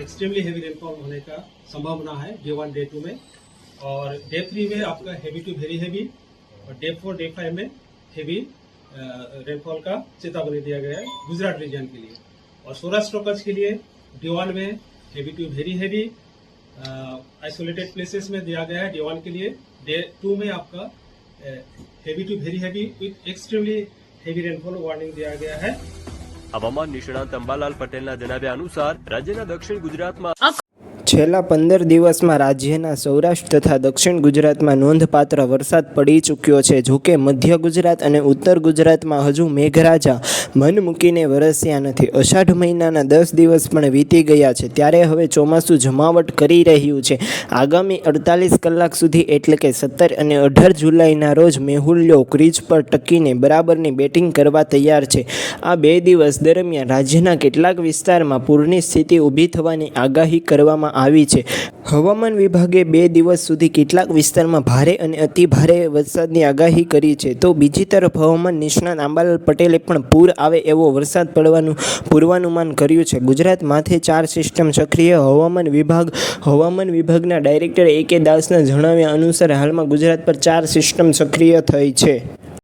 Extremely heavy rainfall होने का संभावना है डे वन डे टू में। और डे थ्री में आपका हेवी टू वेरी हेवी और डे फोर डे फाइव में हेवी रेनफॉल का चेतावनी दिया गया है गुजरात रीजन के लिए। और सौराष्ट्र कच्छ के लिए डे वन में heavy to very heavy isolated places में दिया गया है डे वन के लिए। डे टू में आपका heavy to very heavy with extremely heavy rainfall warning दिया गया है। હવામાન નિષ્ણાંત અંબાલાલ પટેલના જણાવ્યા અનુસાર રાજ્યના દક્ષિણ ગુજરાતમાં છેલ્લા પંદર દિવસમાં રાજ્યના સૌરાષ્ટ્ર તથા દક્ષિણ ગુજરાતમાં નોંધપાત્ર વરસાદ પડી ચૂક્યો છે. જોકે મધ્ય ગુજરાત અને ઉત્તર ગુજરાતમાં હજુ મેઘરાજા મન મૂકીને વરસ્યા નથી. અષાઢ મહિનાના દસ દિવસ પણ વીતી ગયા છે. ત્યારે હવે ચોમાસું જમાવટ કરી રહ્યું છે. આગામી અડતાલીસ કલાક સુધી એટલે કે સત્તર અને અઢાર જુલાઈના રોજ મેહુલ્યો ક્રીજ પર ટકીને બરાબરની બેટિંગ કરવા તૈયાર છે. આ બે દિવસ દરમિયાન રાજ્યના કેટલાક વિસ્તારમાં પૂરની સ્થિતિ ઊભી થવાની આગાહી કરવામાં આવી છે. હવામાન વિભાગે બે દિવસ સુધી કેટલાક વિસ્તારમાં ભારે અને અતિ ભારે વરસાદની આગાહી કરી છે. તો બીજી તરફ હવામાન નિષ્ણાત આંબાલાલ પટેલે પણ પૂર આવે એવો વરસાદ પડવાનું પૂર્વાનુમાન કર્યું છે. ગુજરાત માથે ચાર સિસ્ટમ સક્રિય. હવામાન વિભાગ, હવામાન વિભાગના ડાયરેક્ટર એ કે દાસના જણાવ્યા અનુસાર હાલમાં ગુજરાત પર ચાર સિસ્ટમ સક્રિય થઈ છે.